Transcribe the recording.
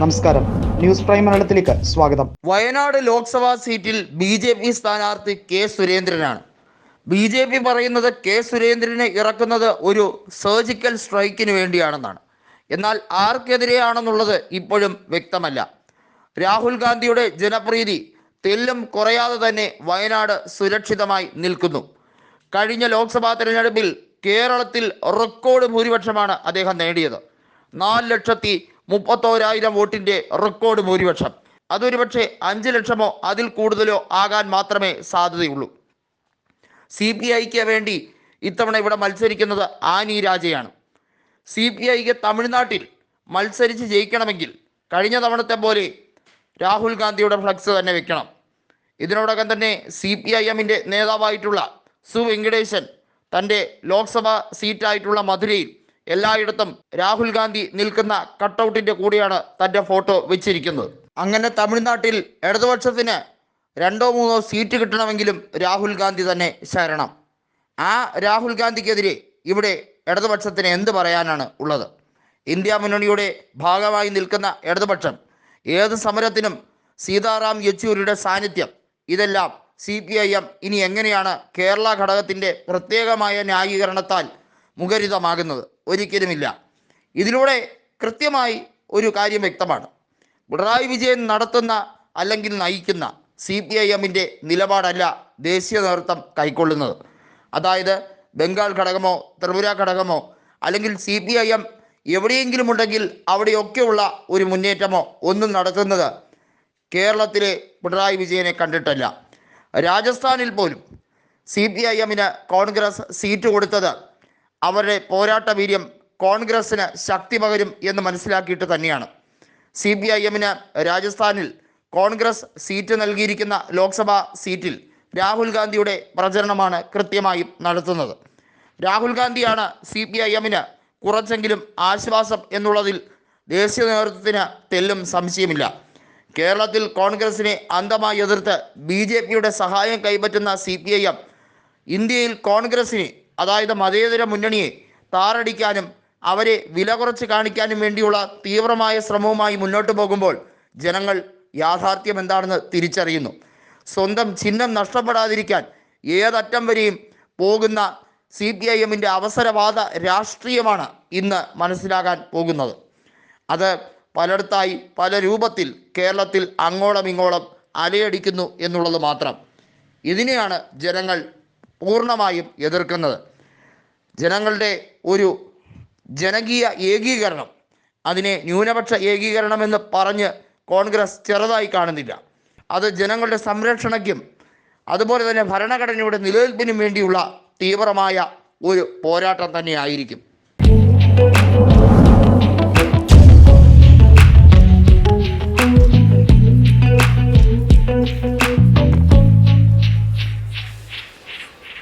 നമസ്കാരം. News prime മലയാളത്തിലേക്ക് സ്വാഗതം. വയനാട് ലോക്സഭാ സീറ്റിൽ ബി ജെ പി സ്ഥാനാർത്ഥി കെ സുരേന്ദ്രനാണ്. ബി ജെ പി പറയുന്നത് കെ സുരേന്ദ്രനെ ഇറക്കുന്നത് ഒരു സർജിക്കൽ സ്ട്രൈക്കിന് വേണ്ടിയാണെന്നാണ്. എന്നാൽ ആർക്കെതിരെയാണെന്നുള്ളത് ഇപ്പോഴും വ്യക്തമല്ല. രാഹുൽ ഗാന്ധിയുടെ ജനപ്രീതി തെല്ലും കുറയാതെ തന്നെ വയനാട് സുരക്ഷിതമായി നിൽക്കുന്നു. കഴിഞ്ഞ ലോക്സഭാ തെരഞ്ഞെടുപ്പിൽ കേരളത്തിൽ റെക്കോർഡ് ഭൂരിപക്ഷമാണ് അദ്ദേഹം നേടിയത്. നാല് ലക്ഷത്തി മുപ്പത്തോരായിരം വോട്ടിന്റെ റെക്കോർഡ് ഭൂരിപക്ഷം. അതൊരു പക്ഷേ അഞ്ച് ലക്ഷമോ അതിൽ കൂടുതലോ ആകാൻ മാത്രമേ സാധ്യതയുള്ളൂ. സി പി ഐക്ക് വേണ്ടി ഇത്തവണ ഇവിടെ മത്സരിക്കുന്നത് ആനി രാജയാണ്. സി പി ഐക്ക് തമിഴ്നാട്ടിൽ മത്സരിച്ച് ജയിക്കണമെങ്കിൽ കഴിഞ്ഞ തവണത്തെ പോലെ രാഹുൽ ഗാന്ധിയുടെ ഫ്ലക്സ് തന്നെ വെക്കണം. ഇതിനോടകം തന്നെ സി പി ഐ എമ്മിന്റെ നേതാവായിട്ടുള്ള സു വെങ്കടേശൻ തന്റെ ലോക്സഭാ സീറ്റായിട്ടുള്ള മധുരയിൽ എല്ലായിടത്തും രാഹുൽ ഗാന്ധി നിൽക്കുന്ന കട്ടൗട്ടിന്റെ കൂടിയാണ് തന്റെ ഫോട്ടോ വെച്ചിരിക്കുന്നത്. അങ്ങനെ തമിഴ്നാട്ടിൽ ഇടതുപക്ഷത്തിന് രണ്ടോ മൂന്നോ സീറ്റ് കിട്ടണമെങ്കിലും രാഹുൽ ഗാന്ധി തന്നെ ശരണം. ആ രാഹുൽ ഗാന്ധിക്കെതിരെ ഇവിടെ ഇടതുപക്ഷത്തിന് എന്ത് പറയാനാണ് ഉള്ളത്? ഇന്ത്യ മുന്നണിയുടെ ഭാഗമായി നിൽക്കുന്ന ഇടതുപക്ഷം ഏത് സമരത്തിനും സീതാറാം യെച്ചൂരിയുടെ സാന്നിധ്യം ഇതെല്ലാം സി പി ഐ എം ഇനി എങ്ങനെയാണ് കേരള ഘടകത്തിന്റെ പ്രത്യേകമായ ന്യായീകരണത്താൽ മുഖരിതമാകുന്നത് ഒരിക്കലുമില്ല. ഇതിലൂടെ കൃത്യമായി ഒരു കാര്യം വ്യക്തമാണ്. പിണറായി വിജയൻ നടത്തുന്ന അല്ലെങ്കിൽ നയിക്കുന്ന സി പി ഐ എമ്മിന്റെ നിലപാടല്ല ദേശീയ നേതൃത്വം കൈക്കൊള്ളുന്നത്. അതായത് ബംഗാൾ ഘടകമോ ത്രിപുര ഘടകമോ അല്ലെങ്കിൽ സി പി ഐ എം എവിടെയെങ്കിലും ഉണ്ടെങ്കിൽ അവിടെയൊക്കെയുള്ള ഒരു മുന്നേറ്റമോ ഒന്നും നടത്തുന്നത് കേരളത്തിലെ പിണറായി വിജയനെ കണ്ടിട്ടല്ല. രാജസ്ഥാനിൽ പോലും സി പി ഐ എമ്മിന് കോൺഗ്രസ് സീറ്റ് കൊടുത്തത് അവരുടെ പോരാട്ട വീര്യം കോൺഗ്രസ്സിന് ശക്തി പകരും എന്ന് മനസ്സിലാക്കിയിട്ട് തന്നെയാണ്. സി പി ഐ എമ്മിന് രാജസ്ഥാനിൽ കോൺഗ്രസ് സീറ്റ് നൽകിയിരിക്കുന്ന ലോക്സഭാ സീറ്റിൽ രാഹുൽ ഗാന്ധിയുടെ പ്രചരണമാണ് കൃത്യമായും നടത്തുന്നത്. രാഹുൽ ഗാന്ധിയാണ് സി പി ഐ എമ്മിന് കുറച്ചെങ്കിലും ആശ്വാസം എന്നുള്ളതിൽ ദേശീയ നേതൃത്വത്തിന് തെല്ലും സംശയമില്ല. കേരളത്തിൽ കോൺഗ്രസിനെ അന്തമായി എതിർത്ത് ബി ജെ പിയുടെ സഹായം കൈപ്പറ്റുന്ന സി പി ഐ എം ഇന്ത്യയിൽ കോൺഗ്രസിനെ അതായത് മതേതര മുന്നണിയെ താറടിക്കാനും അവരെ വില കുറച്ച് കാണിക്കാനും വേണ്ടിയുള്ള തീവ്രമായ ശ്രമവുമായി മുന്നോട്ട് പോകുമ്പോൾ ജനങ്ങൾ യാഥാർത്ഥ്യം എന്താണെന്ന് തിരിച്ചറിയുന്നു. സ്വന്തം ചിഹ്നം നഷ്ടപ്പെടാതിരിക്കാൻ ഏതറ്റം വരെയും പോകുന്ന സി പി ഐ എമ്മിന്റെ അവസരവാദ രാഷ്ട്രീയമാണ് ഇന്ന് മനസ്സിലാകാൻ പോകുന്നത്. അത് പലയിടത്തായി പല രൂപത്തിൽ കേരളത്തിൽ അങ്ങോളം ഇങ്ങോളം അലയടിക്കുന്നു എന്നുള്ളത് മാത്രം. ഇതിനെയാണ് ജനങ്ങൾ പൂർണമായും എതിർക്കുന്നത്. ജനങ്ങളുടെ ഒരു ജനകീയ ഏകീകരണം അതിനെ ന്യൂനപക്ഷ ഏകീകരണം എന്ന് പറഞ്ഞ് കോൺഗ്രസ് ചെറുതായി കാണുന്നില്ല. അത് ജനങ്ങളുടെ സംരക്ഷണയ്ക്കും അതുപോലെ തന്നെ ഭരണഘടനയുടെ നിലനിൽപ്പിനും വേണ്ടിയുള്ള തീവ്രമായ ഒരു പോരാട്ടം തന്നെയായിരിക്കും.